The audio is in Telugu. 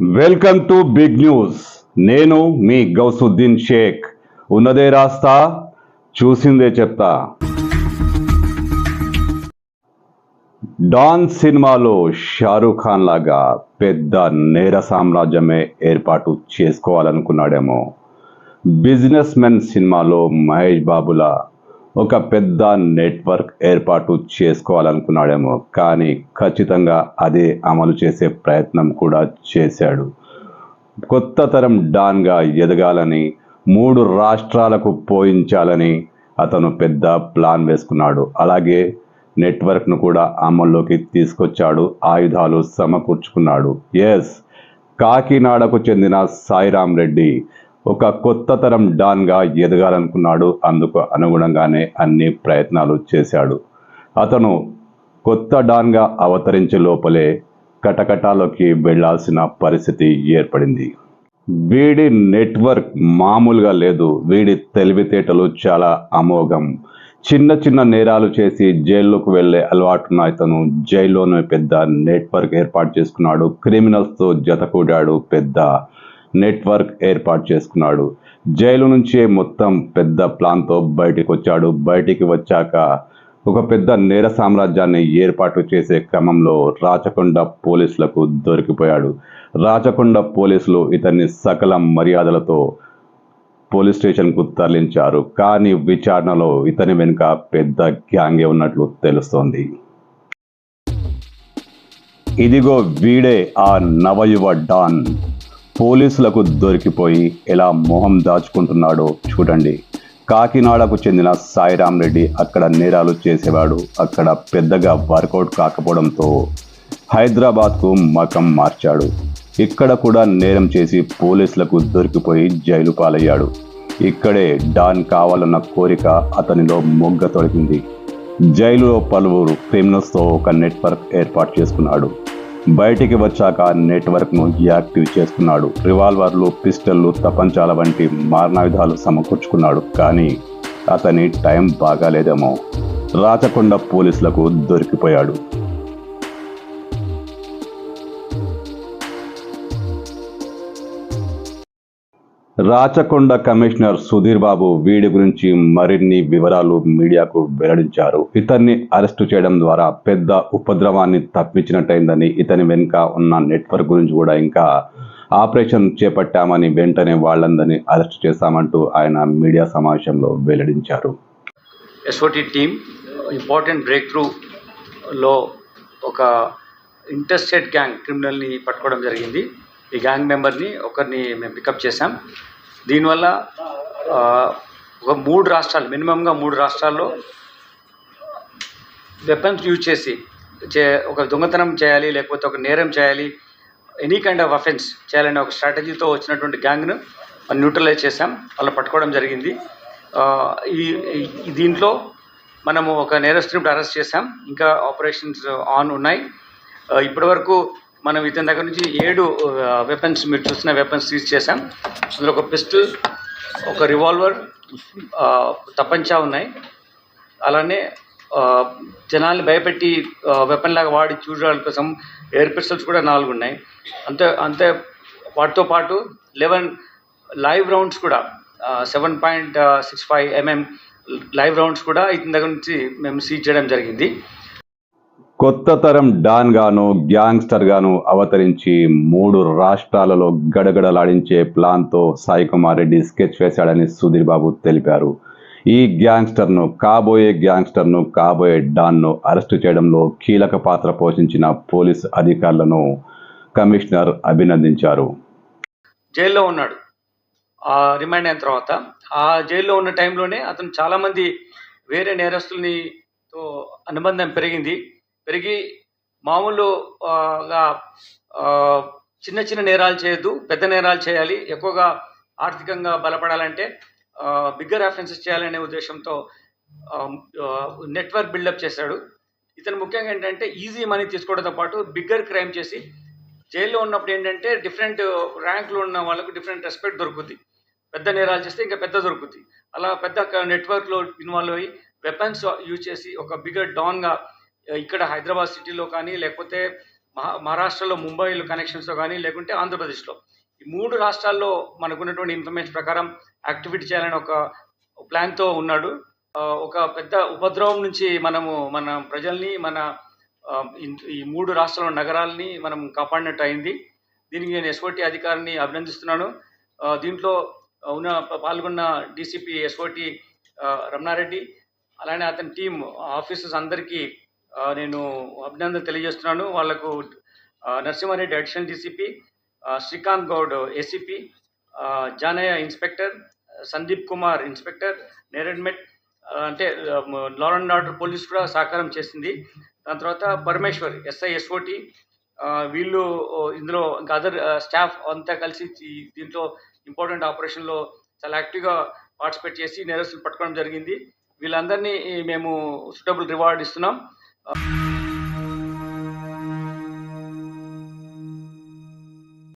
Welcome to big news. నేను మీ గౌసుద్దీన్ షేక్. ఉన్నదే రాస్తా చూసిందే చెప్తా. డాన్ సినిమాలో షారూఖ్ ఖాన్ లాగా పెద్ద నేర సామ్రాజ్యమే ఏర్పాటు చేసుకోవాలనుకున్నాడేమో. బిజినెస్ మెన్ సినిమాలో మహేష్ బాబులా ఒక పెద్ద నెట్వర్క్ ఏర్పాటు చేసుకోవాలనుకున్నాడేమో కానీ ఖచ్చితంగా అదే అమలు చేసే ప్రయత్నం కూడా చేశాడు. కొత్త తరం డాన్గా ఎదగాలని మూడు రాష్ట్రాలకు పోయించాలని అతను పెద్ద ప్లాన్ వేసుకున్నాడు. అలాగే నెట్వర్క్ను కూడా అమల్లోకి తీసుకొచ్చాడు ఆయుధాలు సమకూర్చుకున్నాడు. ఎస్ కాకినాడకు చెందిన సాయిరాం రెడ్డి ఒక కొత్త తరం డాన్గా ఎదగాలనుకున్నాడు. అందుకు అనుగుణంగానే అన్ని ప్రయత్నాలు చేశాడు. అతను కొత్త డాన్గా అవతరించే లోపలే కటకటాలోకి వెళ్ళాల్సిన పరిస్థితి ఏర్పడింది. వీడి నెట్వర్క్ మామూలుగా లేదు. వీడి తెలివితేటలు చాలా అమోఘం. చిన్న చిన్న నేరాలు చేసి జైల్లోకి వెళ్ళే అలవాటున్న ఇతను జైల్లోనే పెద్ద నెట్వర్క్ ఏర్పాటు చేసుకున్నాడు. క్రిమినల్స్తో జతకూడాడు పెద్ద నెట్వర్క్ ఏర్పాటు చేసుకున్నాడు. జైలు నుంచే మొత్తం పెద్ద ప్లాన్తో బయటికి వచ్చాడు. బయటికి వచ్చాక ఒక పెద్ద నేర సామ్రాజ్యాన్ని ఏర్పాటు చేసే క్రమంలో రాచకొండ పోలీసులకు దొరికిపోయాడు. రాచకొండ పోలీసులు ఇతన్ని సకల మర్యాదలతో పోలీస్ స్టేషన్కు తరలించారు. కానీ విచారణలో ఇతని వెనుక పెద్ద గ్యాంగే ఉన్నట్లు తెలుస్తోంది. ఇదిగో వీడే ఆ నవయువ డాన్. పోలీసులకు దొరికిపోయి ఎలా మొహం దాచుకుంటున్నాడో చూడండి. కాకినాడకు చెందిన సాయిరాం రెడ్డి అక్కడ నేరాలు చేసేవాడు. అక్కడ పెద్దగా వర్కౌట్ కాకపోవడంతో హైదరాబాద్కు మకం మార్చాడు. ఇక్కడ కూడా నేరం చేసి పోలీసులకు దొరికిపోయి జైలు పాలయ్యాడు. ఇక్కడే డాన్ కావాలన్న కోరిక అతనిలో మొగ్గ తొలగింది జైలులో పలువురు క్రిమినల్స్తో ఒక నెట్వర్క్ ఏర్పాటు చేసుకున్నాడు. బయటికి వచ్చాక నెట్వర్క్ను యాక్టివ్ చేసుకున్నాడు రివాల్వర్లు పిస్టళ్ళు తపంచాల వంటి మారణాయుధాలు సమకూర్చుకున్నాడు. కానీ అతని టైం బాగాలేదేమో. రాచకొండ పోలీసులకు దొరికిపోయాడు. రాచకొండ కమిషనర్ సుధీర్ బాబు వీడి గురించి మరిన్ని వివరాలు మీడియాకు వెల్లడించారు. ఇతన్ని అరెస్టు చేయడం ద్వారా పెద్ద ఉపద్రవాన్ని తప్పించినట్టయిందని ఇతని వెనుక ఉన్న నెట్వర్క్ గురించి కూడా ఇంకా ఆపరేషన్ చేపట్టామని వెంటనే వాళ్ళందరినీ అరెస్ట్ చేశామంటూ ఆయన మీడియా సమావేశంలో వెల్లడించారు. ఎస్ఓటి టీమ్ ఇంపార్టెంట్ బ్రేక్ త్రూలో ఒక ఇంటర్స్టేట్ గ్యాంగ్ క్రిమినల్ని పట్టుకోవడం జరిగింది. ఈ గ్యాంగ్ మెంబర్ని ఒకరిని మేము పికప్ చేశాం. దీనివల్ల ఒక మూడు రాష్ట్రాలు మినిమంగా మూడు రాష్ట్రాల్లో వెపన్స్ యూజ్ చేసి చే ఒక దొంగతనం చేయాలి లేకపోతే ఒక నేరం చేయాలి ఎనీ కైండ్ ఆఫ్ అఫెన్స్ చేయాలనే ఒక స్ట్రాటజీతో వచ్చినటువంటి గ్యాంగ్ను న్యూట్రలైజ్ చేశాం. వాళ్ళు పట్టుకోవడం జరిగింది. ఈ దీంట్లో మనము ఒక నేరస్తుని అరెస్ట్ చేశాం. ఇంకా ఆపరేషన్స్ ఆన్ ఉన్నాయి. ఇప్పటివరకు మనం ఇతని దగ్గర నుంచి ఏడు వెపన్స్ మీరు చూసిన వెపన్స్ సీజ్ చేశాం. అందులో ఒక పిస్టల్ ఒక రివాల్వర్ తపంచా ఉన్నాయి. అలానే జనాల్ని భయపెట్టి వెపన్ లాగా వాడి చూడడానికి కోసం ఎయిర్ పిస్టల్స్ కూడా నాలుగు ఉన్నాయి. అంతే అంతే వాటితో పాటు లెవెన్ లైవ్ రౌండ్స్ కూడా seven point six five MM live rounds కూడా ఇతని దగ్గర నుంచి మేము సీజ్ చేయడం జరిగింది. కొత్త తరం డాన్ గాను గ్యాంగ్స్టర్ గాను అవతరించి మూడు రాష్ట్రాలలో గడగడలాడించే ప్లాన్తో సాయి కుమార్ రెడ్డి స్కెచ్ వేశాడని సుధీర్ బాబు తెలిపారు. ఈ గ్యాంగ్స్టర్ను కాబోయే గ్యాంగ్స్టర్ను కాబోయే డాన్ను అరెస్టు చేయడంలో కీలక పాత్ర పోషించిన పోలీస్ అధికారులను కమిషనర్ అభినందించారు. జైల్లో ఉన్నాడు. ఆ రిమాండ్ అయిన తర్వాత ఆ జైల్లో ఉన్న టైంలోనే అతను చాలామంది వేరే నేరస్తుల్ని అనుబంధం పెరిగింది. పెరిగి మామూలుగా చిన్న చిన్న నేరాలు చేయొద్దు పెద్ద నేరాలు చేయాలి ఎక్కువగా ఆర్థికంగా బలపడాలంటే బిగ్గర్ అఫెన్సెస్ చేయాలనే ఉద్దేశంతో నెట్వర్క్ బిల్డప్ చేశాడు. ఇతను ముఖ్యంగా ఏంటంటే ఈజీ మనీ తీసుకోవడంతో పాటు బిగ్గర్ క్రైమ్ చేసి జైల్లో ఉన్నప్పుడు ఏంటంటే డిఫరెంట్ ర్యాంకులు ఉన్న వాళ్ళకు డిఫరెంట్ రెస్పెక్ట్ దొరుకుతుంది పెద్ద నేరాలు చేస్తే ఇంకా పెద్ద దొరుకుతుంది అలా పెద్ద నెట్వర్క్లో ఇన్వాల్వ్ అయ్యి వెపన్స్ యూజ్ చేసి ఒక బిగ్గర్ డాన్గా ఇక్కడ హైదరాబాద్ సిటీలో కానీ లేకపోతే మహా మహారాష్ట్రలో ముంబైలో కనెక్షన్స్లో కానీ లేకుంటే ఆంధ్రప్రదేశ్లో. ఈ మూడు రాష్ట్రాల్లో మనకున్నటువంటి ఇన్ఫర్మేషన్ ప్రకారం యాక్టివిటీ చేయాలని ఒక ప్లాన్తో ఉన్నాడు. ఒక పెద్ద ఉపద్రవం నుంచి మనము మన ప్రజల్ని మన ఈ మూడు రాష్ట్రాల నగరాల్ని మనం కాపాడినట్టు అయింది దీనికి నేను ఎస్ఓటి అధికారిని అభినందిస్తున్నాను. దీంట్లో ఉన్న పాల్గొన్న డీసీపీ ఎస్ఓటి రమణారెడ్డి అలానే అతని టీం ఆఫీసర్స్ అందరికీ నేను అభినందన తెలియజేస్తున్నాను. వాళ్ళకు Narasimha Reddy additional DCP Srikanth Goud ACP Janaiah inspector Sandeep Kumar inspector Neredmet అంటే లా అండ్ ఆర్డర్ పోలీస్ కూడా సహకారం చేసింది. దాని తర్వాత పరమేశ్వర్ ఎస్ఐ ఎస్ఓటి వీళ్ళు ఇందులో ఇంకా అదర్ స్టాఫ్ అంతా కలిసి దీంట్లో ఇంపార్టెంట్ ఆపరేషన్లో చాలా యాక్టివ్గా పార్టిసిపేట్ చేసి నేరస్తులు పట్టుకోవడం జరిగింది. వీళ్ళందరినీ మేము సూటబుల్ రివార్డ్ ఇస్తున్నాం. Uh